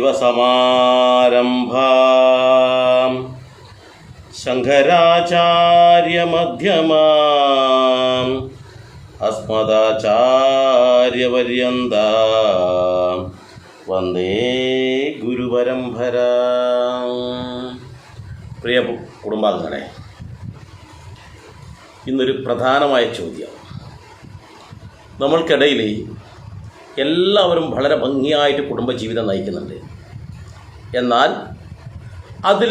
സദാശിവസമാരംഭാം ശങ്കരാചാര്യമധ്യമാം. അസ്മദാചാര്യപര്യന്താം. വന്ദേ ഗുരുപരമ്പര. പ്രിയ കുടുംബാംഗങ്ങളെ ഇന്നൊരു പ്രധാനമായ ചോദ്യം. നമ്മൾക്കിടയിൽ എല്ലാവരും വളരെ ഭംഗിയായിട്ട് കുടുംബജീവിതം നയിക്കുന്നുണ്ട്. എന്നാൽ അതിൽ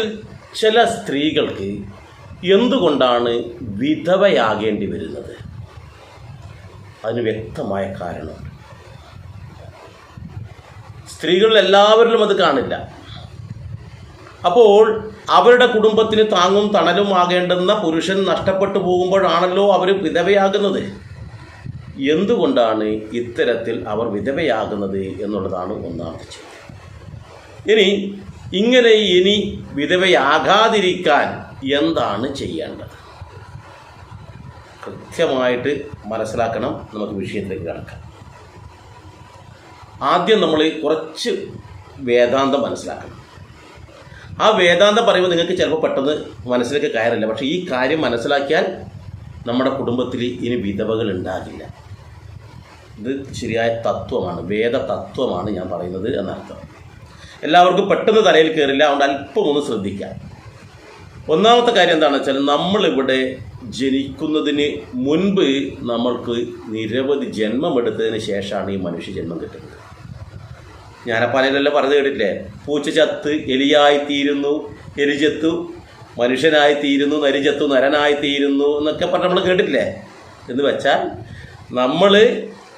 ചില സ്ത്രീകൾക്ക് എന്തുകൊണ്ടാണ് വിധവയാകേണ്ടി വരുന്നത്? അതിന് വ്യക്തമായ കാരണമുണ്ട് സ്ത്രീകളിൽ എല്ലാവരിലും അത് കാണില്ല. അപ്പോൾ അവരുടെ കുടുംബത്തിന് താങ്ങും തണലും ആകേണ്ടുന്ന പുരുഷൻ നഷ്ടപ്പെട്ടു പോകുമ്പോഴാണല്ലോ അവർ വിധവയാകുന്നത്. എന്തുകൊണ്ടാണ് ഇത്തരത്തിൽ അവർ വിധവയാകുന്നത് എന്നുള്ളതാണ് ഒന്നാമത്തെ ചോദ്യം. ഇനി ഇങ്ങനെ ഇനി വിധവയാകാതിരിക്കാൻ എന്താണ് ചെയ്യേണ്ടത്? കൃത്യമായിട്ട് മനസ്സിലാക്കണം നമുക്ക് വിഷയത്തിലേക്ക് കിടക്കാം. ആദ്യം നമ്മൾ കുറച്ച് വേദാന്തം മനസ്സിലാക്കണം. ആ വേദാന്തം പറയുമ്പോൾ നിങ്ങൾക്ക് ചിലപ്പോൾ പെട്ടെന്ന് മനസ്സിലേക്ക് കയറില്ല. പക്ഷേ ഈ കാര്യം മനസ്സിലാക്കിയാൽ നമ്മുടെ കുടുംബത്തിൽ ഇനി വിധവകൾ ഉണ്ടാകില്ല. ഇത് ശരിയായ തത്വമാണ് വേദ തത്വമാണ് ഞാൻ പറയുന്നത് എന്നർത്ഥം. എല്ലാവർക്കും പെട്ടെന്ന് തലയിൽ കയറില്ല അതുകൊണ്ട് അല്പം ഒന്ന് ശ്രദ്ധിക്കാം ഒന്നാമത്തെ കാര്യം എന്താണെന്ന് വെച്ചാൽ നമ്മളിവിടെ ജനിക്കുന്നതിന് മുൻപ് നമ്മൾക്ക് നിരവധി ജന്മം എടുത്തതിന് ശേഷമാണ് ഈ മനുഷ്യ ജന്മം കിട്ടുന്നത്. ഞാനപ്പാലയിലെല്ലാം പറഞ്ഞു കേട്ടില്ലേ പൂച്ച ചത്ത് എലിയായിത്തീരുന്നു എലിചത്തു മനുഷ്യനായിത്തീരുന്നു നരിചത്തു നരനായിത്തീരുന്നു എന്നൊക്കെ പറഞ്ഞ് നമ്മൾ കേട്ടിട്ടില്ലേ? എന്ന് വെച്ചാൽ നമ്മൾ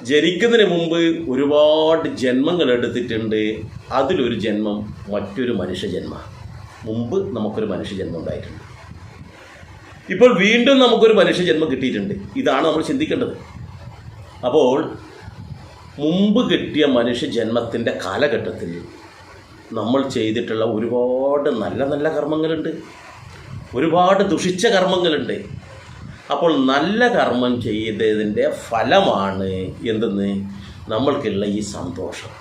ജനിക്കുന്നതിന് മുമ്പ് ഒരുപാട് ജന്മങ്ങൾ എടുത്തിട്ടുണ്ട്. അതിലൊരു ജന്മം മറ്റൊരു മനുഷ്യജന്മ മുമ്പ് നമുക്കൊരു മനുഷ്യജന്മം ഉണ്ടായിട്ടുണ്ട്. ഇപ്പോൾ വീണ്ടും നമുക്കൊരു മനുഷ്യജന്മം കിട്ടിയിട്ടുണ്ട്. ഇതാണ് നമ്മൾ ചിന്തിക്കേണ്ടത്. അപ്പോൾ മുമ്പ് കിട്ടിയ മനുഷ്യജന്മത്തിന്റെ കാലഘട്ടത്തിൽ നമ്മൾ ചെയ്തിട്ടുള്ള ഒരുപാട് നല്ല നല്ല കർമ്മങ്ങളുണ്ട്. ഒരുപാട് ദുഷിച്ച കർമ്മങ്ങളുണ്ട്. അപ്പോൾ നല്ല കർമ്മം ചെയ്തതിന്റെ ഫലമാണ് എന്തെന്ന് നമ്മൾക്കുള്ള ഈ സന്തോഷം.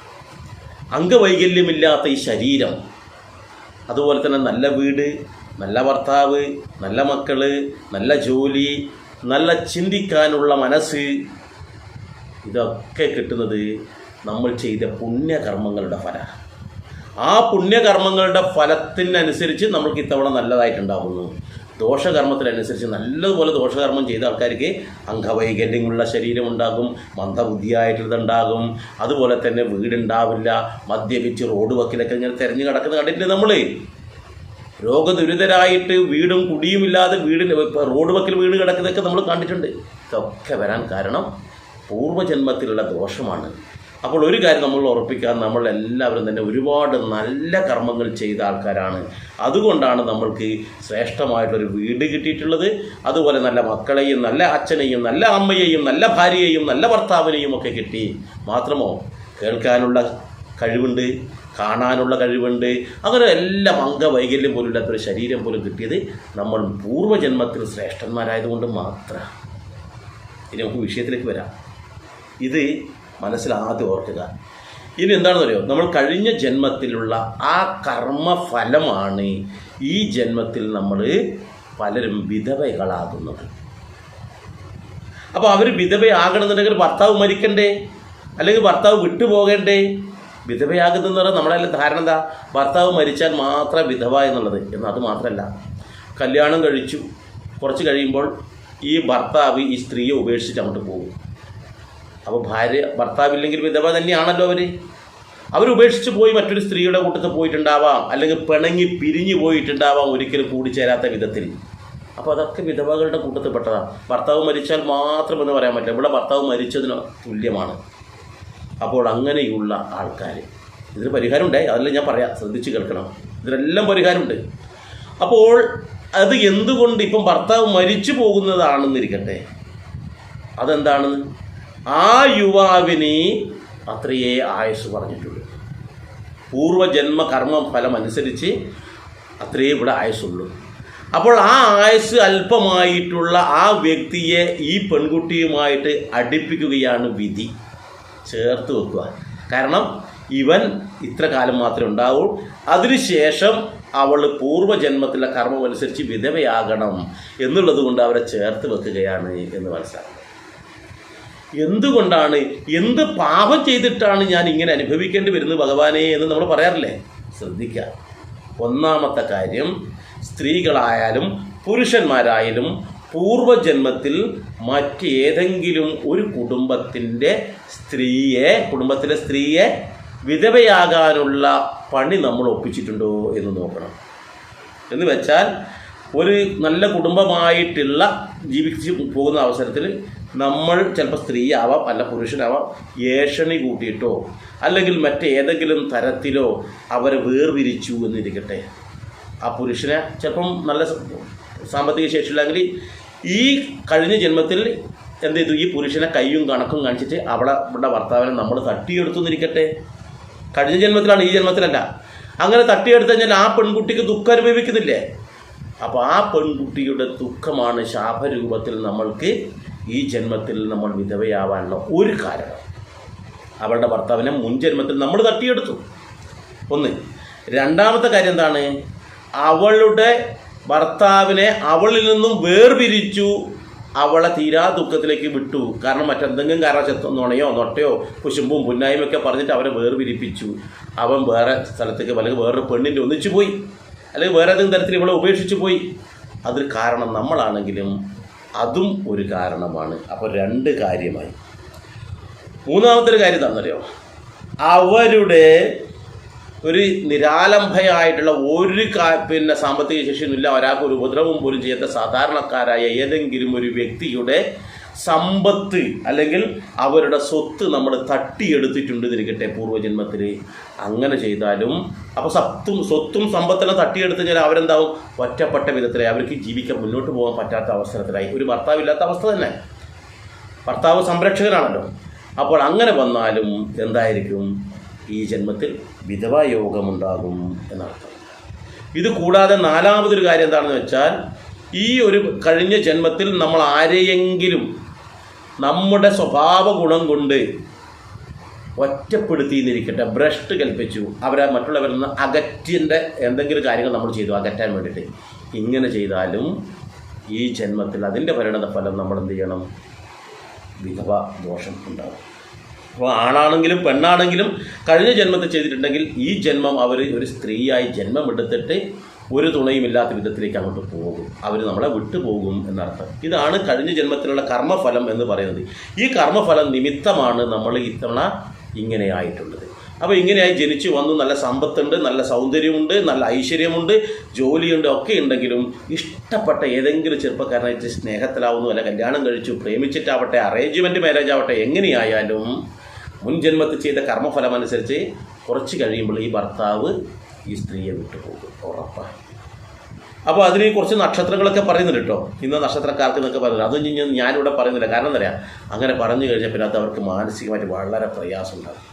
അംഗവൈകല്യമില്ലാത്ത ഈ ശരീരം അതുപോലെ തന്നെ നല്ല വീട് നല്ല ഭർത്താവ് നല്ല മക്കൾ നല്ല ജോലി നല്ല ചിന്തിക്കാനുള്ള മനസ്സ് ഇതൊക്കെ കിട്ടുന്നത് നമ്മൾ ചെയ്ത പുണ്യകർമ്മങ്ങളുടെ ഫലമാണ്. ആ പുണ്യകർമ്മങ്ങളുടെ ഫലത്തിനനുസരിച്ച് നമ്മൾക്ക് ഇത്തവണ നല്ലതായിട്ടുണ്ടാകുന്നു ദോഷകർമ്മത്തിനനുസരിച്ച് നല്ലതുപോലെ ദോഷകർമ്മം ചെയ്ത ആൾക്കാർക്ക് അംഗവൈകല്യമുള്ള ശരീരം ഉണ്ടാകും മന്ദബുദ്ധിയായിട്ടുള്ളതുണ്ടാകും. അതുപോലെ തന്നെ വീടുണ്ടാവില്ല മദ്യപിച്ച് റോഡ് വക്കിലൊക്കെ ഇങ്ങനെ തിരഞ്ഞു കിടക്കുന്നത് കണ്ടിട്ടില്ലേ നമ്മൾ രോഗദുരിതരായിട്ട് വീടും കുടിയുമില്ലാതെ വീടിന് റോഡ് വക്കിൽ വീട് കിടക്കുന്നതൊക്കെ നമ്മൾ കണ്ടിട്ടുണ്ട്. ഇതൊക്കെ വരാൻ കാരണം പൂർവജന്മത്തിലുള്ള ദോഷമാണ്. അപ്പോൾ ഒരു കാര്യം നമ്മൾ ഉറപ്പിക്കാൻ നമ്മൾ എല്ലാവരും തന്നെ ഒരുപാട് നല്ല കർമ്മങ്ങൾ ചെയ്ത ആൾക്കാരാണ്. അതുകൊണ്ടാണ് നമ്മൾക്ക് ശ്രേഷ്ഠമായിട്ടൊരു വീട് കിട്ടിയിട്ടുള്ളത്. അതുപോലെ നല്ല മക്കളെയും നല്ല അച്ഛനെയും നല്ല അമ്മയെയും നല്ല ഭാര്യയെയും നല്ല ഭർത്താവിനെയും ഒക്കെ കിട്ടി. മാത്രമോ കേൾക്കാനുള്ള കഴിവുണ്ട് കാണാനുള്ള കഴിവുണ്ട്. അങ്ങനെ എല്ലാം അംഗവൈകല്യം പോലും ഇല്ലാത്തൊരു ശരീരം പോലും കിട്ടിയത് നമ്മൾ പൂർവജന്മത്തിൽ ശ്രേഷ്ഠന്മാരായതുകൊണ്ട് മാത്രം. ഇനി നമുക്ക് വിഷയത്തിലേക്ക് വരാം. ഇത് മനസ്സിൽ ആദ്യം ഓർക്കുക. ഇനി എന്താണെന്ന് അറിയോ നമ്മൾ കഴിഞ്ഞ ജന്മത്തിലുള്ള ആ കർമ്മഫലമാണ് ഈ ജന്മത്തിൽ നമ്മൾ പലരും വിധവകളാകുന്നത്. അപ്പോൾ അവർ വിധവയാകണമെന്നുണ്ടെങ്കിൽ ഭർത്താവ് മരിക്കണ്ടേ? അല്ലെങ്കിൽ ഭർത്താവ് വിട്ടുപോകണ്ടേ? വിധവയാകുന്നതെന്ന് പറഞ്ഞാൽ നമ്മളെ ധാരണ എന്താ? ഭർത്താവ് മരിച്ചാൽ മാത്രം വിധവ എന്നുള്ളത്. എന്നാൽ അത് മാത്രമല്ല. കല്യാണം കഴിച്ചു. കുറച്ച് കഴിയുമ്പോൾ ഈ ഭർത്താവ് ഈ സ്ത്രീയെ ഉപേക്ഷിച്ച് അങ്ങോട്ട് പോകും. അപ്പോൾ ഭാര്യ ഭർത്താവില്ലെങ്കിൽ വിധവ തന്നെയാണല്ലോ അവർ അവരുപേക്ഷിച്ച് പോയി മറ്റൊരു സ്ത്രീയുടെ കൂട്ടത്തിൽ പോയിട്ടുണ്ടാവാം. അല്ലെങ്കിൽ പിണങ്ങി പിരിഞ്ഞു പോയിട്ടുണ്ടാവാം ഒരിക്കലും കൂടിച്ചേരാത്ത വിധത്തിൽ. അപ്പോൾ അതൊക്കെ വിധവകളുടെ കൂട്ടത്തിൽ പെട്ടതാണ്. ഭർത്താവ് മരിച്ചാൽ മാത്രം എന്ന് പറയാൻ പറ്റില്ല. ഇവിടെ ഭർത്താവ് മരിച്ചതിന് തുല്യമാണ്. അപ്പോൾ അങ്ങനെയുള്ള ആൾക്കാർ ഇതിന് പരിഹാരമുണ്ടായി അതെല്ലാം ഞാൻ പറയാം. ശ്രദ്ധിച്ച് കേൾക്കണം. ഇതിനെല്ലാം പരിഹാരമുണ്ട്. അപ്പോൾ അത് എന്തുകൊണ്ട് ഇപ്പം ഭർത്താവ് മരിച്ചു പോകുന്നതാണെന്നിരിക്കട്ടെ? അതെന്താണ്? ആ യുവാവിന് അത്രയേ ആയുസ് പറഞ്ഞിട്ടുള്ളൂ. പൂർവജന്മ കർമ്മ ഫലം അനുസരിച്ച് അത്രയേ ഇവിടെ ആയുസുള്ളൂ അപ്പോൾ ആ ആയുസ് അല്പമായിട്ടുള്ള ആ വ്യക്തിയെ ഈ പെൺകുട്ടിയുമായിട്ട് അടുപ്പിക്കുകയാണ് വിധി. ചേർത്ത് വെക്കുക. കാരണം ഇവൻ ഇത്ര കാലം മാത്രമേ ഉണ്ടാവൂ. അതിനുശേഷം അവൾ പൂർവജന്മത്തിലെ കർമ്മമനുസരിച്ച് വിധവയാകണം എന്നുള്ളത് കൊണ്ട് അവരെ ചേർത്ത് വെക്കുകയാണ് എന്ന് മനസ്സിലാക്കണം എന്തുകൊണ്ടാണ് എന്ത് പാപം ചെയ്തിട്ടാണ് ഞാൻ ഇങ്ങനെ അനുഭവിക്കേണ്ടി വരുന്നത് ഭഗവാനെ എന്ന് നമ്മൾ പറയാറില്ലേ? ശ്രദ്ധിക്കുക ഒന്നാമത്തെ കാര്യം സ്ത്രീകളായാലും പുരുഷന്മാരായാലും പൂർവജന്മത്തിൽ മറ്റേതെങ്കിലും ഒരു കുടുംബത്തിന്റെ സ്ത്രീയെ കുടുംബത്തിലെ സ്ത്രീയെ വിധവയാകാനുള്ള പണി നമ്മൾ ഒപ്പിച്ചിട്ടുണ്ടോ എന്ന് നോക്കണം. എന്ന് വെച്ചാൽ ഒരു നല്ല കുടുംബമായിട്ടുള്ള ജീവിച്ച് പോകുന്ന അവസരത്തിൽ നമ്മൾ ചിലപ്പോൾ സ്ത്രീയാവാം അല്ല പുരുഷനാവാം ഏഷണി കൂട്ടിയിട്ടോ അല്ലെങ്കിൽ മറ്റേതെങ്കിലും തരത്തിലോ അവരെ വേർതിരിച്ചു എന്നിരിക്കട്ടെ. ആ പുരുഷനെ ചിലപ്പം നല്ല സാമ്പത്തിക ശേഷിയില്ലെങ്കിൽ ഈ കഴിഞ്ഞ ജന്മത്തിൽ എന്ത് ചെയ്തു? ഈ പുരുഷനെ കയ്യും കണക്കും കാണിച്ചിട്ട് അവിടെ ഇവിടെ ഭർത്താവിനെ നമ്മൾ തട്ടിയെടുത്തു എന്നിരിക്കട്ടെ. കഴിഞ്ഞ ജന്മത്തിലാണ് ഈ ജന്മത്തിലല്ല. അങ്ങനെ തട്ടിയെടുത്തു കഴിഞ്ഞാൽ ആ പെൺകുട്ടിക്ക് ദുഃഖം അനുഭവിക്കുന്നില്ലേ? അപ്പോൾ ആ പെൺകുട്ടിയുടെ ദുഃഖമാണ് ശാപരൂപത്തിൽ നമ്മൾക്ക് ഈ ജന്മത്തിൽ നമ്മൾ വിധവയാവാനുള്ള ഒരു കാരണം. അവളുടെ ഭർത്താവിനെ മുൻ ജന്മത്തിൽ നമ്മൾ തട്ടിയെടുത്തു. ഒന്ന് രണ്ടാമത്തെ കാര്യം എന്താണ്? അവളുടെ ഭർത്താവിനെ അവളിൽ നിന്നും വേർപിരിച്ചു അവളെ തീരാ ദുഃഖത്തിലേക്ക് വിട്ടു. കാരണം മറ്റെന്തെങ്കിലും കാരണം നുണയോ നൊട്ടയോ കുശുമ്പും പുന്നായും ഒക്കെ പറഞ്ഞിട്ട് അവരെ വേർപിരിപ്പിച്ചു. അവൻ വേറെ സ്ഥലത്തേക്ക് അല്ലെങ്കിൽ വേറൊരു പെണ്ണിന്റെ ഒന്നിച്ചു പോയി. അല്ലെങ്കിൽ വേറെ ഏതെങ്കിലും തരത്തിൽ ഇവളെ ഉപേക്ഷിച്ച് പോയി. അതിന് കാരണം നമ്മളാണെങ്കിലും അതും ഒരു കാരണമാണ്. അപ്പോൾ രണ്ട് കാര്യമായി. മൂന്നാമത്തെ ഒരു കാര്യം എന്താണെന്നറിയോ? അവരുടെ ഒരു നിരാലംഭയായിട്ടുള്ള ഒരു കാ പിന്നെ സാമ്പത്തിക ശേഷിയൊന്നുമില്ല. ഒരാൾക്ക് ഒരു ഉപദ്രവം പോലും ചെയ്യാത്ത സാധാരണക്കാരായ ഏതെങ്കിലും ഒരു വ്യക്തിയുടെ സമ്പത്ത് അല്ലെങ്കിൽ അവരുടെ സ്വത്ത് നമ്മൾ തട്ടിയെടുത്തിട്ടുണ്ട് തിരിക്കട്ടെ പൂർവജന്മത്തിൽ അങ്ങനെ ചെയ്താലും അപ്പോൾ സത്തും സ്വത്തും സമ്പത്തിനെ തട്ടിയെടുത്ത് കഴിഞ്ഞാൽ അവരെന്താവും? ഒറ്റപ്പെട്ട വിധത്തിലായി. അവർക്ക് ജീവിക്കാൻ മുന്നോട്ട് പോകാൻ പറ്റാത്ത അവസരത്തിലായി. ഒരു ഭർത്താവില്ലാത്ത അവസ്ഥ തന്നെ. ഭർത്താവ് സംരക്ഷകനാണല്ലോ. അപ്പോൾ അങ്ങനെ വന്നാലും എന്തായിരിക്കും? ഈ ജന്മത്തിൽ വിധവായോഗമുണ്ടാകും എന്നർത്ഥം. ഇത് കൂടാതെ നാലാമതൊരു കാര്യം എന്താണെന്ന് വെച്ചാൽ ഈ ഒരു കഴിഞ്ഞ ജന്മത്തിൽ നമ്മൾ ആരെയെങ്കിലും നമ്മുടെ സ്വഭാവ ഗുണം കൊണ്ട് ഒറ്റപ്പെടുത്തിയെന്നിരിക്കട്ടെ ഭ്രഷ്ട് കൽപ്പിച്ചു അവരെ മറ്റുള്ളവരിൽ നിന്ന് അകറ്റിന്റെ എന്തെങ്കിലും കാര്യങ്ങൾ നമ്മൾ ചെയ്തു അകറ്റാൻ വേണ്ടിയിട്ട്. ഇങ്ങനെ ചെയ്താലും ഈ ജന്മത്തിൽ അതിന്റെ പരിണത ഫലം നമ്മൾ എന്ത് ചെയ്യണം? വിധവ ദോഷം ഉണ്ടാകും. അപ്പോൾ ആണാണെങ്കിലും പെണ്ണാണെങ്കിലും കഴിഞ്ഞ ജന്മത്തിൽ ചെയ്തിട്ടുണ്ടെങ്കിൽ ഈ ജന്മം അവർ ഒരു സ്ത്രീയായി ജന്മമെടുത്തിട്ട് ഒരു തുണയും ഇല്ലാത്ത വിധത്തിലേക്ക് അങ്ങോട്ട് പോകും. അവർ നമ്മളെ വിട്ടുപോകും എന്നർത്ഥം. ഇതാണ് കഴിഞ്ഞ ജന്മത്തിലുള്ള കർമ്മഫലം എന്ന് പറയുന്നത്. ഈ കർമ്മഫലം നിമിത്തമാണ് നമ്മൾ ഇത്തവണ ഇങ്ങനെയായിട്ടുള്ളത്. അപ്പോൾ ഇങ്ങനെയായി ജനിച്ചു വന്നു. നല്ല സമ്പത്തുണ്ട് നല്ല സൗന്ദര്യമുണ്ട് നല്ല ഐശ്വര്യമുണ്ട് ജോലിയുണ്ട് ഒക്കെ ഉണ്ടെങ്കിലും ഇഷ്ടപ്പെട്ട ഏതെങ്കിലും ചെറുപ്പക്കാരനായിട്ട് സ്നേഹത്തിലാവുന്നു അല്ല കല്യാണം കഴിച്ചു പ്രേമിച്ചിട്ടാവട്ടെ അറേഞ്ച്മെന്റ് മാരേജ് ആവട്ടെ എങ്ങനെയായാലും മുൻജന്മത്തിൽ ചെയ്ത കർമ്മഫലം അനുസരിച്ച് കുറച്ച് കഴിയുമ്പോൾ ഈ ഭർത്താവ് ഈ സ്ത്രീയെ വിട്ടുപോകും ഉറപ്പാണ് അപ്പോൾ അതിന് കുറച്ച് നക്ഷത്രങ്ങളൊക്കെ പറയുന്നുണ്ട് കേട്ടോ. ഇന്ന് നക്ഷത്രക്കാർക്ക് എന്നൊക്കെ പറയുന്നത് അതൊന്നും ഞാൻ ഞാനിവിടെ പറയുന്നില്ല. കാരണം എന്താ അങ്ങനെ പറഞ്ഞു കഴിഞ്ഞാൽ പിന്നെ അത് അവർക്ക് മാനസികമായിട്ട് വളരെ പ്രയാസം ഉണ്ടാകും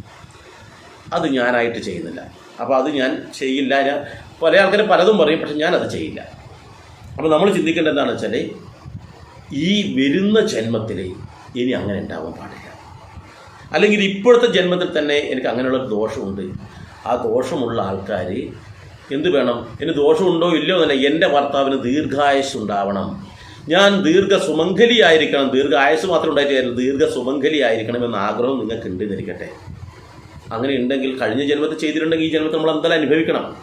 അത് ഞാനായിട്ട് ചെയ്യുന്നില്ല. അപ്പോൾ അത് ഞാൻ ചെയ്യില്ല. ഞാൻ പല ആൾക്കാരും പലതും പറയും പക്ഷെ ഞാനത് ചെയ്യില്ല. അപ്പോൾ നമ്മൾ ചിന്തിക്കേണ്ടത് എന്താണെന്ന് വെച്ചാൽ ഈ വരുന്ന ജന്മത്തിൽ ഇനി അങ്ങനെ ഉണ്ടാവാൻ പാടില്ല. അല്ലെങ്കിൽ ഇപ്പോഴത്തെ ജന്മത്തിൽ തന്നെ എനിക്ക് അങ്ങനെയുള്ള ദോഷമുണ്ട്. ആ ദോഷമുള്ള ആൾക്കാർ എന്ത് വേണം? ഇനി ദോഷമുണ്ടോ ഇല്ലയോ തന്നെ എന്റെ ഭർത്താവിന് ദീർഘായുസ് ഉണ്ടാവണം. ഞാൻ ദീർഘ സുമംഗലിയായിരിക്കണം ദീർഘ ആയുസ് മാത്രം ഉണ്ടായിട്ട് ദീർഘ സുമംഗലിയായിരിക്കണം എന്ന ആഗ്രഹം നിങ്ങൾക്ക് ഉണ്ടെന്നിരിക്കട്ടെ അങ്ങനെ ഉണ്ടെങ്കിൽ കഴിഞ്ഞ ജന്മത്തിൽ ചെയ്തിട്ടുണ്ടെങ്കിൽ ഈ ജന്മത്തിൽ നമ്മൾ എന്തായാലും അനുഭവിക്കണം.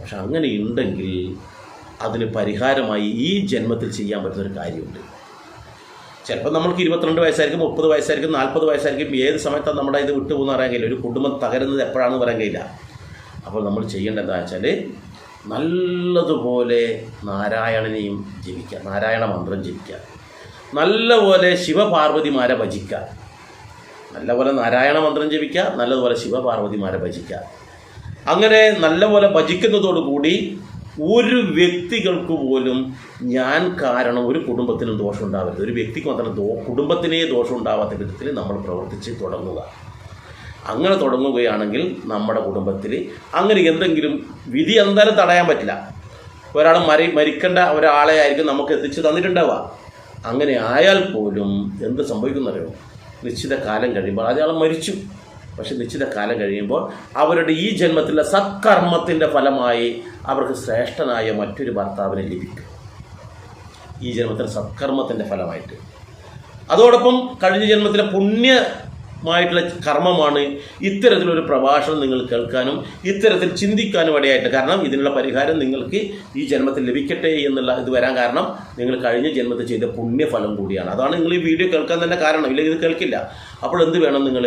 പക്ഷെ അങ്ങനെ ഉണ്ടെങ്കിൽ അതിന് പരിഹാരമായി ഈ ജന്മത്തിൽ ചെയ്യാൻ പറ്റുന്നൊരു കാര്യമുണ്ട്. ചിലപ്പോൾ നമ്മൾക്ക് ഇരുപത്തിരണ്ട് വയസ്സായിരിക്കും മുപ്പത് വയസ്സായിരിക്കും നാൽപ്പത് വയസ്സായിരിക്കും. ഏത് സമയത്താണ് നമ്മുടെ ഇത് വിട്ടുപോകുന്ന പറയാൻ കഴിയില്ല. ഒരു കുടുംബം തകരുന്നത് എപ്പോഴാണെന്ന് പറയാൻ കഴിയില്ല. അപ്പോൾ നമ്മൾ ചെയ്യേണ്ടത് എന്താ വെച്ചാൽ നല്ലതുപോലെ നാരായണനെയും ജപിക്കുക. നാരായണ മന്ത്രം ജപിക്കുക. നല്ലപോലെ ശിവപാർവതിമാരെ ഭജിക്കുക. നല്ലപോലെ നാരായണ മന്ത്രം ജപിക്കുക നല്ലതുപോലെ ശിവപാർവതിമാരെ ഭജിക്കുക. അങ്ങനെ നല്ലപോലെ ഭജിക്കുന്നതോടുകൂടി ഒരു വ്യക്തികൾക്ക് പോലും ഞാൻ കാരണം ഒരു കുടുംബത്തിനും ദോഷം ഉണ്ടാവരുത് ഒരു വ്യക്തിക്ക് മാത്രം ദോ കുടുംബത്തിനേ ദോഷം ഉണ്ടാവാത്ത വിധത്തിൽ നമ്മൾ പ്രവർത്തിച്ച് തുടങ്ങുക. അങ്ങനെ തുടങ്ങുകയാണെങ്കിൽ നമ്മുടെ കുടുംബത്തിൽ അങ്ങനെ എന്തെങ്കിലും വിധി എന്തായാലും തടയാൻ പറ്റില്ല. ഒരാൾ മരി മരിക്കേണ്ട ഒരാളെ ആയിരിക്കും നമുക്ക് എത്തിച്ചു തന്നിട്ടുണ്ടാവുക. അങ്ങനെ ആയാൽ പോലും എന്ത് സംഭവിക്കുന്നറിയോ? നിശ്ചിത കാലം കഴിയുമ്പോൾ അയാൾ മരിച്ചു. പക്ഷെ നിശ്ചിത കാലം കഴിയുമ്പോൾ അവരുടെ ഈ ജന്മത്തിലെ സത്കർമ്മത്തിന്റെ ഫലമായി അവർക്ക് ശ്രേഷ്ഠനായ മറ്റൊരു ഭർത്താവിനെ ലഭിക്കും. ഈ ജന്മത്തിലെ സത്കർമ്മത്തിന്റെ ഫലമായിട്ട്. അതോടൊപ്പം കഴിഞ്ഞ ജന്മത്തിലെ പുണ്യമായിട്ടുള്ള കർമ്മമാണ് ഇത്തരത്തിലൊരു പ്രഭാഷണം നിങ്ങൾ കേൾക്കാനും ഇത്തരത്തിൽ ചിന്തിക്കാനും ഇടയായിട്ട് കാരണം ഇതിനുള്ള പരിഹാരം നിങ്ങൾക്ക് ഈ ജന്മത്തിൽ ലഭിക്കട്ടെ എന്നുള്ള ഇത് വരാൻ കാരണം നിങ്ങൾ കഴിഞ്ഞ ജന്മത്തിൽ ചെയ്ത പുണ്യഫലം കൂടിയാണ്. അതാണ് നിങ്ങൾ ഈ വീഡിയോ കേൾക്കാൻ തന്നെ കാരണം. ഇല്ലെങ്കിൽ ഇത് കേൾക്കില്ല. അപ്പോൾ എന്ത് വേണം നിങ്ങൾ?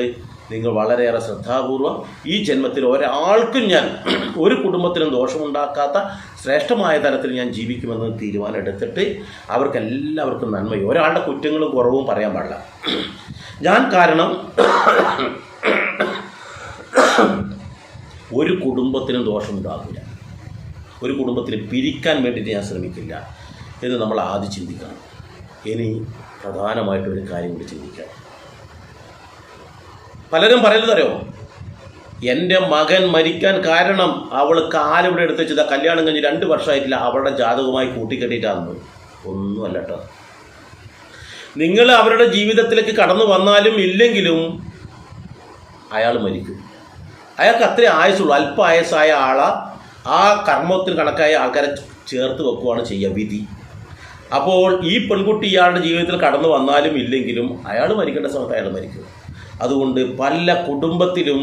നിങ്ങൾ വളരെയേറെ ശ്രദ്ധാപൂർവം ഈ ജന്മത്തിൽ ഒരാൾക്കും ഞാൻ ഒരു കുടുംബത്തിനും ദോഷമുണ്ടാക്കാത്ത ശ്രേഷ്ഠമായ തരത്തിൽ ഞാൻ ജീവിക്കുമെന്ന് തീരുമാനം എടുത്തിട്ട് അവർക്ക് എല്ലാവർക്കും നന്മയും. ഒരാളുടെ കുറ്റങ്ങളും കുറവും പറയാൻ പാടില്ല. ഞാൻ കാരണം ഒരു കുടുംബത്തിനും ദോഷമുണ്ടാകില്ല. ഒരു കുടുംബത്തിന് പിരിക്കാൻ വേണ്ടിയിട്ട് ഞാൻ ശ്രമിക്കില്ല എന്ന് നമ്മൾ ആദ്യം ചിന്തിക്കണം. ഇനി പ്രധാനമായിട്ട് ഒരു കാര്യം കൂടി ചിന്തിക്കാം പലരും പറയുന്നത് അറിയോ? എന്റെ മകൻ മരിക്കാൻ കാരണം അവൾ കാലിവിടെ എടുത്ത് വെച്ചത്. കല്യാണം കഴിഞ്ഞ് രണ്ട് വർഷമായിട്ടില്ല. അവളുടെ ജാതകവുമായി കൂട്ടിക്കെട്ടിയിട്ടാണെന്ന് ഒന്നുമല്ല കേട്ടോ. നിങ്ങൾ അവരുടെ ജീവിതത്തിലേക്ക് കടന്നു വന്നാലും ഇല്ലെങ്കിലും അയാൾ മരിക്കും. അയാൾക്ക് അത്രേ ആയുസുള്ളൂ അല്പ ആയസായ ആളെ. ആ കർമ്മത്തിന് കണക്കായ ആൾക്കാരെ ചേർത്ത് വെക്കുവാണ് ചെയ്യുക വിധി. അപ്പോൾ ഈ പെൺകുട്ടി ഇയാളുടെ ജീവിതത്തിൽ കടന്നു വന്നാലും ഇല്ലെങ്കിലും അയാൾ മരിക്കേണ്ട സമയത്ത് അയാൾ മരിക്കും. അതുകൊണ്ട് പല കുടുംബത്തിലും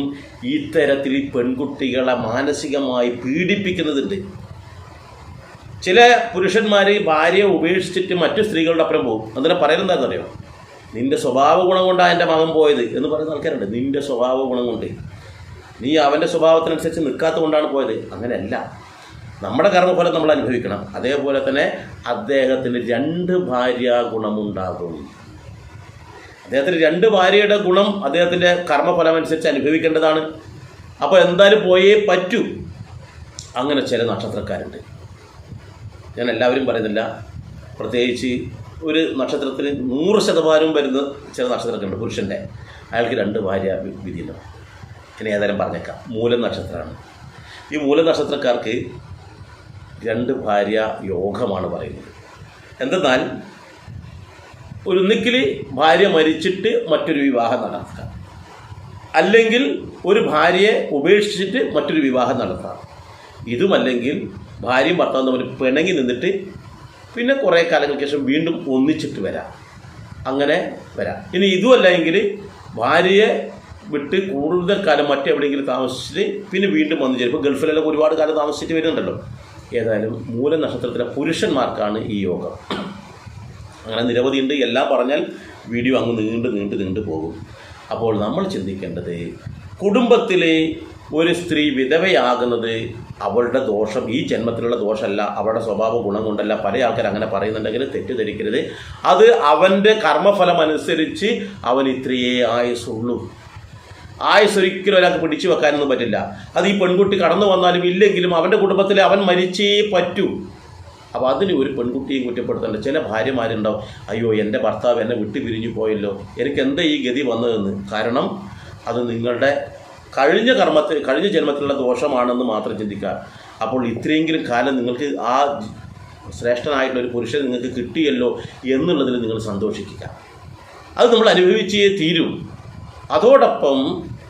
ഇത്തരത്തിൽ പെൺകുട്ടികളെ മാനസികമായി പീഡിപ്പിക്കുന്നതുണ്ട്. ചില പുരുഷന്മാർ ഭാര്യയെ ഉപേക്ഷിച്ചിട്ട് മറ്റു സ്ത്രീകളുടെ അപ്പുറം പോകും. അതിനെ പറയുന്നത് എന്താണെന്നറിയോ നിന്റെ സ്വഭാവ ഗുണം കൊണ്ടാണ് എന്റെ മകൻ പോയത് എന്ന് പറയുന്ന ആൾക്കാരുണ്ട്. നിന്റെ സ്വഭാവ ഗുണം കൊണ്ട്. നീ അവന്റെ സ്വഭാവത്തിനനുസരിച്ച് നിൽക്കാത്ത കൊണ്ടാണ് പോയത്. അങ്ങനെയല്ല. നമ്മുടെ കർമ്മഫലം നമ്മൾ അനുഭവിക്കണം. അതേപോലെ തന്നെ അദ്ദേഹത്തിന് രണ്ട് ഭാര്യ ഗുണമുണ്ടാകും. അദ്ദേഹത്തിന് രണ്ട് ഭാര്യയുടെ ഗുണം അദ്ദേഹത്തിന്റെ കർമ്മഫലം അനുസരിച്ച് അനുഭവിക്കേണ്ടതാണ്. അപ്പോൾ എന്തായാലും പോയേ പറ്റൂ. അങ്ങനെ ചില നക്ഷത്രക്കാരുണ്ട്. ഞാൻ എല്ലാവരും പറയുന്നില്ല. പ്രത്യേകിച്ച് ഒരു നക്ഷത്രത്തിന് നൂറ് ശതമാനവും വരുന്ന ചില നക്ഷത്രങ്ങളുണ്ട് പുരുഷന്റെ അയാൾക്ക് രണ്ട് ഭാര്യ വിധിയുണ്ട്. ഇനി ഏതായാലും പറഞ്ഞേക്കാം. മൂലം നക്ഷത്രമാണ്. ഈ മൂലം നക്ഷത്രക്കാർക്ക് രണ്ട് ഭാര്യ യോഗമാണ് പറയുന്നത്. എന്തെന്നാൽ ഒന്നിക്കിൽ ഭാര്യ മരിച്ചിട്ട് മറ്റൊരു വിവാഹം നടത്താം. അല്ലെങ്കിൽ ഒരു ഭാര്യയെ ഉപേക്ഷിച്ചിട്ട് മറ്റൊരു വിവാഹം നടത്താം. ഇതുമല്ലെങ്കിൽ ഭാര്യയും ഭർത്താവും തമ്മിൽ പിണങ്ങി നിന്നിട്ട് പിന്നെ കുറേ കാലങ്ങൾക്ക് ശേഷം വീണ്ടും ഒന്നിച്ചിട്ട് വരാം. അങ്ങനെ വരാം. ഇനി ഇതുമല്ല എങ്കിൽ ഭാര്യയെ വിട്ട് കൂടുതൽ കാലം മറ്റെവിടെയെങ്കിലും താമസിച്ചിട്ട് പിന്നെ വീണ്ടും വന്നു ചേരും. ഇപ്പോൾ ഗൾഫിലെല്ലാം ഒരുപാട് കാലം താമസിച്ചിട്ട് വരുന്നുണ്ടല്ലോ. ഏതായാലും മൂല നക്ഷത്രത്തിലെ പുരുഷന്മാർക്കാണ് ഈ യോഗം. അങ്ങനെ നിരവധിയുണ്ട്. എല്ലാം പറഞ്ഞാൽ വീഡിയോ അങ്ങ് നീണ്ട് നീണ്ട് നീണ്ടു പോകും. അപ്പോൾ നമ്മൾ ചിന്തിക്കേണ്ടത് കുടുംബത്തിലെ ഒരു സ്ത്രീ വിധവയാകുന്നത് അവളുടെ ദോഷം ഈ ജന്മത്തിലുള്ള ദോഷമല്ല അവളുടെ സ്വഭാവ ഗുണം കൊണ്ടല്ല പല ആൾക്കാർ അങ്ങനെ പറയുന്നുണ്ടെങ്കിൽ തെറ്റിദ്ധരിക്കരുത്. അത് അവന്റെ കർമ്മഫലം അനുസരിച്ച് അവൻ ഇത്രയേ ആയുസുള്ളൂ ആയുസ് ഒരിക്കലും ഒരാൾക്ക് പിടിച്ചു വെക്കാനൊന്നും പറ്റില്ല. അത് ഈ പെൺകുട്ടി കടന്നു വന്നാലും ഇല്ലെങ്കിലും അവന്റെ കുടുംബത്തിൽ അവൻ മരിച്ചേ പറ്റൂ. അപ്പോൾ അതിന് ഒരു പെൺകുട്ടിയും കുറ്റപ്പെടുത്തേണ്ട. ചില ഭാര്യമാരുണ്ടാവും അയ്യോ എന്റെ ഭർത്താവ് എന്നെ വിട്ടു പിരിഞ്ഞു പോയല്ലോ. എനിക്ക് എന്താ ഈ ഗതി വന്നതെന്ന്? കാരണം അത് നിങ്ങളുടെ കഴിഞ്ഞ കർമ്മത്തിൽ കഴിഞ്ഞ ജന്മത്തിലുള്ള ദോഷമാണെന്ന് മാത്രം ചിന്തിക്കുക. അപ്പോൾ ഇത്രയെങ്കിലും കാലം നിങ്ങൾക്ക് ആ ശ്രേഷ്ഠനായിട്ടുള്ള ഒരു പുരുഷൻ നിങ്ങൾക്ക് കിട്ടിയല്ലോ എന്നുള്ളതിൽ നിങ്ങൾ സന്തോഷിക്കുക. അത് നമ്മൾ അനുഭവിച്ചേ തീരും. അതോടൊപ്പം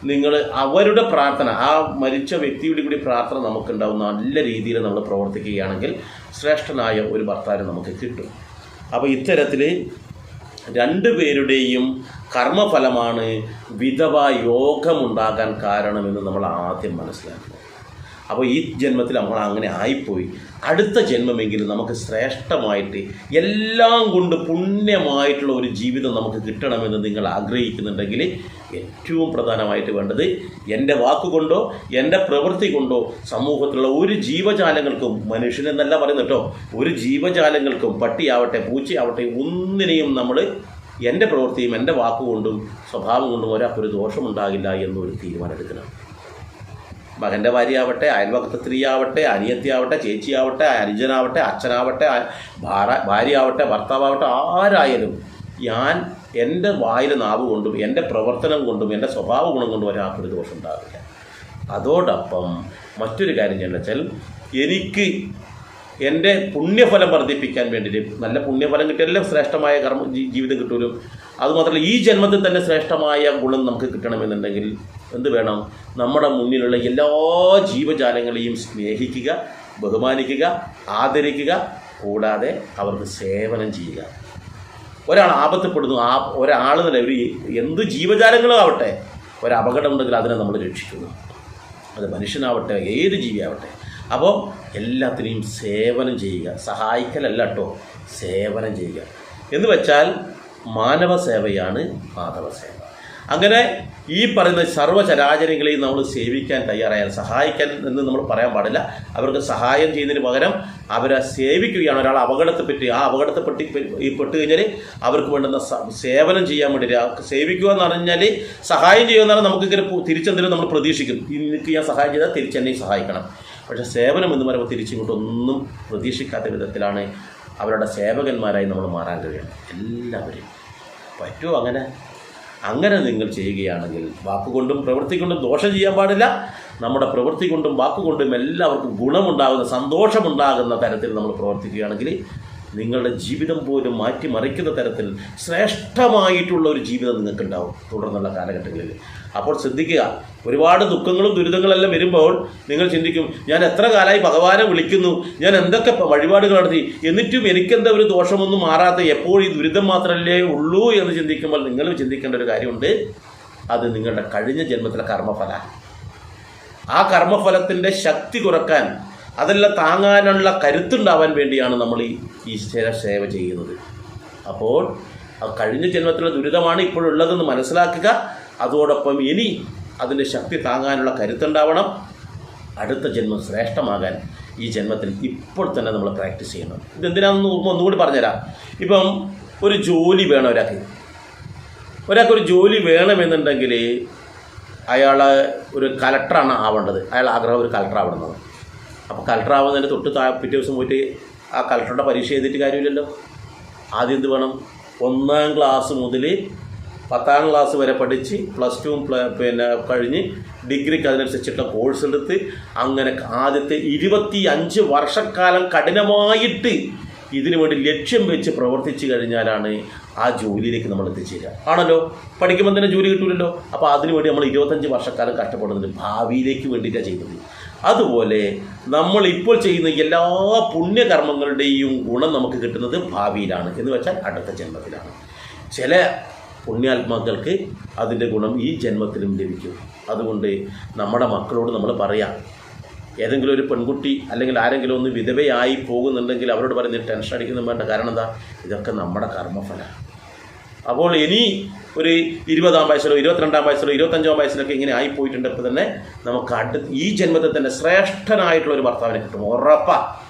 നിങ്ങൾ അവരുടെ പ്രാർത്ഥന ആ മരിച്ച വ്യക്തിയുടെ കൂടി പ്രാർത്ഥന നമുക്കുണ്ടാവും. നല്ല രീതിയിൽ നമ്മൾ പ്രവർത്തിക്കുകയാണെങ്കിൽ ശ്രേഷ്ഠനായ ഒരു ഭർത്താവ് നമുക്ക് കിട്ടും. അപ്പോൾ ഇത്തരത്തിൽ രണ്ടു പേരുടെയും കർമ്മഫലമാണ് വിധവ യോഗമുണ്ടാകാൻ കാരണമെന്ന് നമ്മൾ ആദ്യം മനസ്സിലാക്കണം. അപ്പോൾ ഈ ജന്മത്തിൽ നമ്മൾ അങ്ങനെ ആയിപ്പോയി. അടുത്ത ജന്മമെങ്കിലും നമുക്ക് ശ്രേഷ്ഠമായിട്ട് എല്ലാം കൊണ്ട് പുണ്യമായിട്ടുള്ള ഒരു ജീവിതം നമുക്ക് കിട്ടണമെന്ന് നിങ്ങൾ ആഗ്രഹിക്കുന്നുണ്ടെങ്കിൽ ഏറ്റവും പ്രധാനമായിട്ട് വേണ്ടത് എന്റെ വാക്കുകൊണ്ടോ എന്റെ പ്രവൃത്തി കൊണ്ടോ സമൂഹത്തിലുള്ള ഒരു ജീവജാലങ്ങൾക്കും മനുഷ്യനെന്നല്ല പറയുന്നത് കേട്ടോ ഒരു ജീവജാലങ്ങൾക്കും പട്ടിയാവട്ടെ പൂച്ചയാവട്ടെ ഒന്നിനെയും നമ്മൾ എന്റെ പ്രവൃത്തിയും എന്റെ വാക്കുകൊണ്ടും സ്വഭാവം കൊണ്ടും ഒരാൾക്കൊരു ദോഷമുണ്ടാകില്ല എന്നൊരു തീരുമാനം എടുക്കണം മകന്റെ ഭാര്യയാവട്ടെ അയൽവക്കത്തെ സ്ത്രീയാവട്ടെ അനിയത്തിയാവട്ടെ ചേച്ചിയാവട്ടെ അനുജനാവട്ടെ അച്ഛനാവട്ടെ ഭാര്യയാവട്ടെ ഭർത്താവട്ടെ ആരായാലും ഞാൻ എന്റെ വായിൽ നാവ് കൊണ്ടും എന്റെ പ്രവർത്തനം കൊണ്ടും എന്റെ സ്വഭാവ ഗുണം കൊണ്ടും ഒരാൾക്കൊരു ദോഷം ഉണ്ടാകില്ല അതോടൊപ്പം മറ്റൊരു കാര്യം ചെയ്യണമെന്ന് വെച്ചാൽ എനിക്ക് എന്റെ പുണ്യഫലം വർദ്ധിപ്പിക്കാൻ വേണ്ടിയിട്ട് നല്ല പുണ്യഫലം കിട്ടിയാലും ശ്രേഷ്ഠമായ കർമ്മ ജീവിതം കിട്ടുമല്ലോ അതുമാത്രമല്ല ഈ ജന്മത്തിൽ തന്നെ ശ്രേഷ്ഠമായ ഗുണം നമുക്ക് കിട്ടണമെന്നുണ്ടെങ്കിൽ എന്ത് വേണം? നമ്മുടെ മുന്നിലുള്ള എല്ലാ ജീവജാലങ്ങളെയും സ്നേഹിക്കുക ബഹുമാനിക്കുക ആദരിക്കുക കൂടാതെ അവർക്ക് സേവനം ചെയ്യുക. ഒരാൾ ആപത്തപ്പെടുന്നു ആ ഒരാൾ തന്നെ ഒരു എന്ത് ജീവജാലങ്ങളും ആവട്ടെ ഒരു അപകടമുണ്ടെങ്കിൽ അതിനെ നമ്മൾ രക്ഷിക്കുന്നു. അത് മനുഷ്യനാവട്ടെ ഏത് ജീവിയാവട്ടെ. അപ്പോൾ എല്ലാത്തിനെയും സേവനം ചെയ്യുക. സഹായിക്കലല്ല കേട്ടോ സേവനം ചെയ്യുക. എന്ന് വെച്ചാൽ മാനവ സേവയാണ് മാധവ സേവ അങ്ങനെ ഈ പറയുന്ന സർവചരാചരങ്ങളെയും നമ്മൾ സേവിക്കാൻ തയ്യാറായാൽ സഹായിക്കാൻ എന്ന് നമ്മൾ പറയാൻ പാടില്ല. അവർക്ക് സഹായം ചെയ്യുന്നതിന് പകരം അവരെ സേവിക്കുകയാണ്. ഒരാൾ അപകടത്തെപ്പറ്റി ആ അപകടത്തെപ്പറ്റി ഈ പെട്ട് കഴിഞ്ഞാൽ അവർക്ക് വേണ്ടുന്ന സേവനം ചെയ്യാൻ വേണ്ടി സേവിക്കുക എന്ന് പറഞ്ഞാൽ സഹായം ചെയ്യുക എന്ന് പറഞ്ഞാൽ നമുക്ക് തിരിച്ചെന്തെങ്കിലും നമ്മൾ പ്രതീക്ഷിക്കും. എനിക്ക് ഞാൻ സഹായം ചെയ്താൽ തിരിച്ചെന്നെ സഹായിക്കണം. പക്ഷേ സേവനം എന്ന് പറയുമ്പോൾ തിരിച്ചിങ്ങോട്ടൊന്നും പ്രതീക്ഷിക്കാത്ത വിധത്തിലാണ് അവരുടെ സേവകന്മാരായി നമ്മൾ മാറാൻ കഴിയണം എല്ലാവരും പറ്റുമോ അങ്ങനെ? അങ്ങനെ നിങ്ങൾ ചെയ്യുകയാണെങ്കിൽ വാക്കുകൊണ്ടും പ്രവൃത്തി കൊണ്ടും ദോഷം ചെയ്യാൻ പാടില്ല. നമ്മുടെ പ്രവൃത്തി കൊണ്ടും വാക്കുകൊണ്ടും എല്ലാവർക്കും ഗുണമുണ്ടാകുന്ന സന്തോഷമുണ്ടാകുന്ന തരത്തിൽ നമ്മൾ പ്രവർത്തിക്കുകയാണെങ്കിൽ നിങ്ങളുടെ ജീവിതം പോലും മാറ്റിമറിക്കുന്ന തരത്തിൽ ശ്രേഷ്ഠമായിട്ടുള്ള ഒരു ജീവിതം നിങ്ങൾക്കുണ്ടാവും തുടർന്നുള്ള കാലഘട്ടങ്ങളിൽ. അപ്പോൾ ശ്രദ്ധിക്കുക ഒരുപാട് ദുഃഖങ്ങളും ദുരിതങ്ങളെല്ലാം വരുമ്പോൾ നിങ്ങൾ ചിന്തിക്കും ഞാൻ എത്ര കാലമായി ഭഗവാനെ വിളിക്കുന്നു? ഞാൻ എന്തൊക്കെ വഴിപാടുകൾ നടത്തി? എന്നിട്ടും എനിക്കെന്താ ഒരു ദോഷമൊന്നും മാറാത്ത എപ്പോഴും ഈ ദുരിതം മാത്രമല്ലേ ഉള്ളൂ എന്ന് ചിന്തിക്കുമ്പോൾ നിങ്ങൾ ചിന്തിക്കേണ്ട ഒരു കാര്യമുണ്ട്. അത് നിങ്ങളുടെ കഴിഞ്ഞ ജന്മത്തിലെ കർമ്മഫല. ആ കർമ്മഫലത്തിന്റെ ശക്തി കുറയ്ക്കാൻ അതെല്ലാം താങ്ങാനുള്ള കരുത്തുണ്ടാവാൻ വേണ്ടിയാണ് നമ്മൾ ഈ ഈശ്വര സേവ ചെയ്യുന്നത്. അപ്പോൾ കഴിഞ്ഞ ജന്മത്തിലെ ദുരിതമാണ് ഇപ്പോഴുള്ളതെന്ന് മനസ്സിലാക്കുക. അതോടൊപ്പം ഇനി അതിന്റെ ശക്തി താങ്ങാനുള്ള കരുത്തുണ്ടാവണം. അടുത്ത ജന്മം ശ്രേഷ്ഠമാകാൻ ഈ ജന്മത്തിൽ ഇപ്പോൾ തന്നെ നമ്മൾ പ്രാക്ടീസ് ചെയ്യണം. ഇതെന്തിനാണെന്ന് ഒന്നുകൂടി പറഞ്ഞുതരാം. ഇപ്പം ഒരു ജോലി വേണം ഒരാൾക്ക്. ഒരാൾക്ക് ഒരു ജോലി വേണമെന്നുണ്ടെങ്കിൽ അയാൾ ഒരു കലക്ടറാണ് ആവേണ്ടത്. അയാൾ ആഗ്രഹം ഒരു കലക്ടർ ആവണമെന്നാണ് അപ്പോൾ കലക്ടർ ആവുന്നതിന് തൊട്ട് താ പിറ്റേ ദിവസം പോയിട്ട് ആ കലക്ടറുടെ പരീക്ഷ എഴുതിയിട്ട് കാര്യമില്ലല്ലോ. ആദ്യം എന്ത് വേണം? ഒന്നാം ക്ലാസ് മുതൽ പത്താം ക്ലാസ് വരെ പഠിച്ച് പ്ലസ് ടുവും പിന്നെ കഴിഞ്ഞ് ഡിഗ്രിക്ക് അതിനനുസരിച്ചിട്ടുള്ള കോഴ്സ് എടുത്ത് അങ്ങനെ ആദ്യത്തെ ഇരുപത്തി അഞ്ച് വർഷക്കാലം കഠിനമായിട്ട് ഇതിനു വേണ്ടി ലക്ഷ്യം വെച്ച് പ്രവർത്തിച്ചു കഴിഞ്ഞാലാണ് ആ ജോലിയിലേക്ക് നമ്മൾ എത്തിച്ചേരുക. ആണല്ലോ? പഠിക്കുമ്പോൾ തന്നെ ജോലി കിട്ടൂലല്ലോ. അപ്പോൾ അതിനുവേണ്ടി നമ്മൾ ഇരുപത്തഞ്ച് വർഷക്കാലം കഷ്ടപ്പെടുന്നുണ്ട് ഭാവിയിലേക്ക് വേണ്ടിയിട്ടാണ് ചെയ്യുന്നത്. അതുപോലെ നമ്മൾ ഇപ്പോൾ ചെയ്യുന്ന എല്ലാ പുണ്യകർമ്മങ്ങളുടെയും ഗുണം നമുക്ക് കിട്ടുന്നത് ഭാവിയിലാണ്. എന്ന് വെച്ചാൽ അടുത്ത ജന്മത്തിലാണ്. ചില പുണ്യാത്മാക്കൾക്ക് അതിന്റെ ഗുണം ഈ ജന്മത്തിലും ലഭിക്കും. അതുകൊണ്ട് നമ്മുടെ മക്കളോട് നമ്മൾ പറയാം ഏതെങ്കിലും ഒരു പെൺകുട്ടി അല്ലെങ്കിൽ ആരെങ്കിലും ഒന്ന് വിധവയായി പോകുന്നുണ്ടെങ്കിൽ അവരോട് പറയുന്നത് ടെൻഷൻ അടിക്കുന്ന വേണ്ട. കാരണം എന്താ? ഇതൊക്കെ നമ്മുടെ കർമ്മഫലമാണ്. അപ്പോൾ ഇനി ഒരു ഇരുപതാം വയസ്സിലോ ഇരുപത്തിരണ്ടാം വയസ്സിലോ ഇരുപത്തഞ്ചാം വയസ്സിലൊക്കെ ഇങ്ങനെ ആയിപ്പോയിട്ടുണ്ട്. ഇപ്പോൾ തന്നെ നമുക്ക് അടുത്ത ഈ ജന്മത്തിൽ തന്നെ ശ്രേഷ്ഠനായിട്ടുള്ള ഒരു ഭർത്താവിനെ കിട്ടും. ഉറപ്പാ.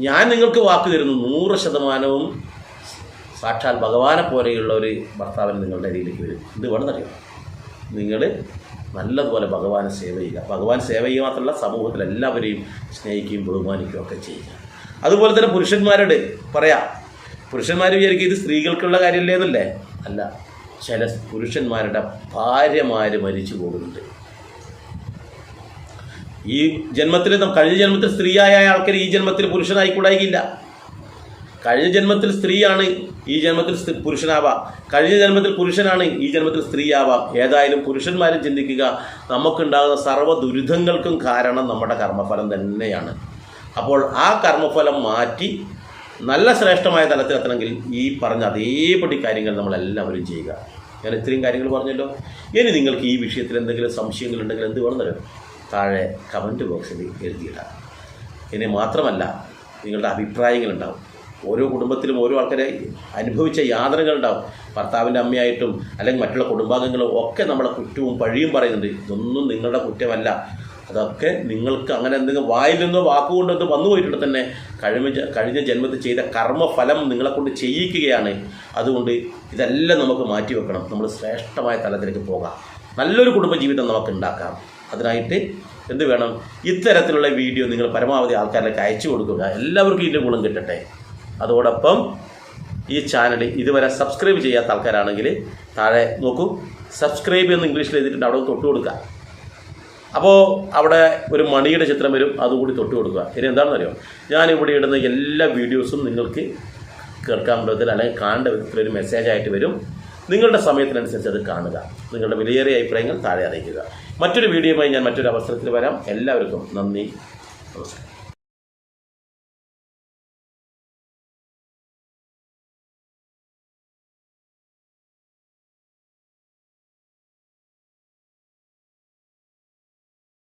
ഞാൻ നിങ്ങൾക്ക് വാക്ക് തരുന്നു. നൂറ് ശതമാനവും സാക്ഷാൽ ഭഗവാനെ പോലെയുള്ള ഒരു ഭർത്താവിന് നിങ്ങളുടെ ഇടയിലേക്ക് വരും. ഇത് വേണമെന്നറിയാം? നിങ്ങൾ നല്ലതുപോലെ ഭഗവാനെ സേവ ചെയ്യുക. ഭഗവാൻ സേവ ചെയ്യുക മാത്രമല്ല സമൂഹത്തിൽ എല്ലാവരെയും സ്നേഹിക്കുകയും ബഹുമാനിക്കുകയും ഒക്കെ ചെയ്യുക. അതുപോലെ തന്നെ പുരുഷന്മാരോട് പറയാം. പുരുഷന്മാർ വിചാരിക്കും ഇത് സ്ത്രീകൾക്കുള്ള കാര്യമല്ലേ എന്നല്ലേ അല്ല ചില പുരുഷന്മാരുടെ ഭാര്യമാർ മരിച്ചു പോകുന്നുണ്ട്. ഈ ജന്മത്തിൽ കഴിഞ്ഞ ജന്മത്തിൽ സ്ത്രീയായ ആൾക്കാർ ഈ ജന്മത്തിൽ പുരുഷനായിക്കൂടായില്ല കഴിഞ്ഞ ജന്മത്തിൽ സ്ത്രീയാണ് ഈ ജന്മത്തിൽ പുരുഷനാവാം. കഴിഞ്ഞ ജന്മത്തിൽ പുരുഷനാണ് ഈ ജന്മത്തിൽ സ്ത്രീയാവാം. ഏതായാലും പുരുഷന്മാരും ചിന്തിക്കുക നമുക്കുണ്ടാകുന്ന സർവ ദുരിതങ്ങൾക്കും കാരണം നമ്മുടെ കർമ്മഫലം തന്നെയാണ്. അപ്പോൾ ആ കർമ്മഫലം മാറ്റി നല്ല ശ്രേഷ്ഠമായ തലത്തിലെത്തണമെങ്കിൽ ഈ പറഞ്ഞ അതേപടി കാര്യങ്ങൾ നമ്മളെല്ലാവരും ചെയ്യുക. ഞാൻ ഇത്രയും കാര്യങ്ങൾ പറഞ്ഞല്ലോ. ഇനി നിങ്ങൾക്ക് ഈ വിഷയത്തിൽ എന്തെങ്കിലും സംശയങ്ങളുണ്ടെങ്കിൽ എന്ത് വേണമെന്നറിയോ? താഴെ കമന്റ് ബോക്സിൽ എഴുതിയിടാം. ഇനി മാത്രമല്ല നിങ്ങളുടെ അഭിപ്രായങ്ങളുണ്ടാവും. ഓരോ കുടുംബത്തിലും ഓരോ ആൾക്കാരെ അനുഭവിച്ച യാതനകളുണ്ടാവും ഭർത്താവിന്റെ അമ്മയായിട്ടും അല്ലെങ്കിൽ മറ്റുള്ള കുടുംബാംഗങ്ങളും ഒക്കെ നമ്മളെ കുറ്റവും പഴിയും പറയുന്നുണ്ട്. ഇതൊന്നും നിങ്ങളുടെ കുറ്റമല്ല. അതൊക്കെ നിങ്ങൾക്ക് അങ്ങനെ എന്തെങ്കിലും വായിൽ നിന്നോ വാക്കുകൊണ്ടോ എന്തോ വന്നു പോയിട്ടുണ്ട് തന്നെ? കഴിഞ്ഞ കഴിഞ്ഞ ജന്മത്തിൽ ചെയ്ത കർമ്മഫലം നിങ്ങളെക്കൊണ്ട് ചെയ്യിക്കുകയാണ്. അതുകൊണ്ട് ഇതെല്ലാം നമുക്ക് മാറ്റി വെക്കണം. നമ്മൾ ശ്രേഷ്ഠമായ തലത്തിലേക്ക് പോകാം. നല്ലൊരു കുടുംബജീവിതം നമുക്ക് ഉണ്ടാക്കാം. അതിനായിട്ട് എന്ത് വേണം? ഇത്തരത്തിലുള്ള വീഡിയോ നിങ്ങൾ പരമാവധി ആൾക്കാരിലേക്ക് അയച്ചു കൊടുക്കുക. എല്ലാവർക്കും ഇതിന്റെ ഗുണം കിട്ടട്ടെ. അതോടൊപ്പം ഈ ചാനൽ ഇതുവരെ സബ്സ്ക്രൈബ് ചെയ്യാത്ത ആൾക്കാരാണെങ്കിൽ താഴെ നോക്കൂ. സബ്സ്ക്രൈബ് എന്ന് ഇംഗ്ലീഷിൽ എഴുതിയിട്ടുണ്ട്. അവിടെ തൊട്ട് കൊടുക്കുക. അപ്പോൾ അവിടെ ഒരു മണിയുടെ ചിത്രം വരും അതുകൂടി തൊട്ട് കൊടുക്കുക. ഇനി എന്താണെന്ന് അറിയോ ഞാനിവിടെ ഇടുന്ന എല്ലാ വീഡിയോസും നിങ്ങൾക്ക് കേൾക്കാൻ വിധത്തിൽ അല്ലെങ്കിൽ കാണേണ്ട വിധത്തിൽ ഒരു മെസ്സേജ് ആയിട്ട് വരും. നിങ്ങളുടെ സമയത്തിനനുസരിച്ച് അത് കാണുക. നിങ്ങളുടെ വിലയേറിയ അഭിപ്രായങ്ങൾ താഴെ അറിയിക്കുക. മറ്റൊരു വീഡിയോയുമായി ഞാൻ മറ്റൊരു അവസരത്തിൽ വരാം. എല്ലാവർക്കും നന്ദി. നമസ്കാരം.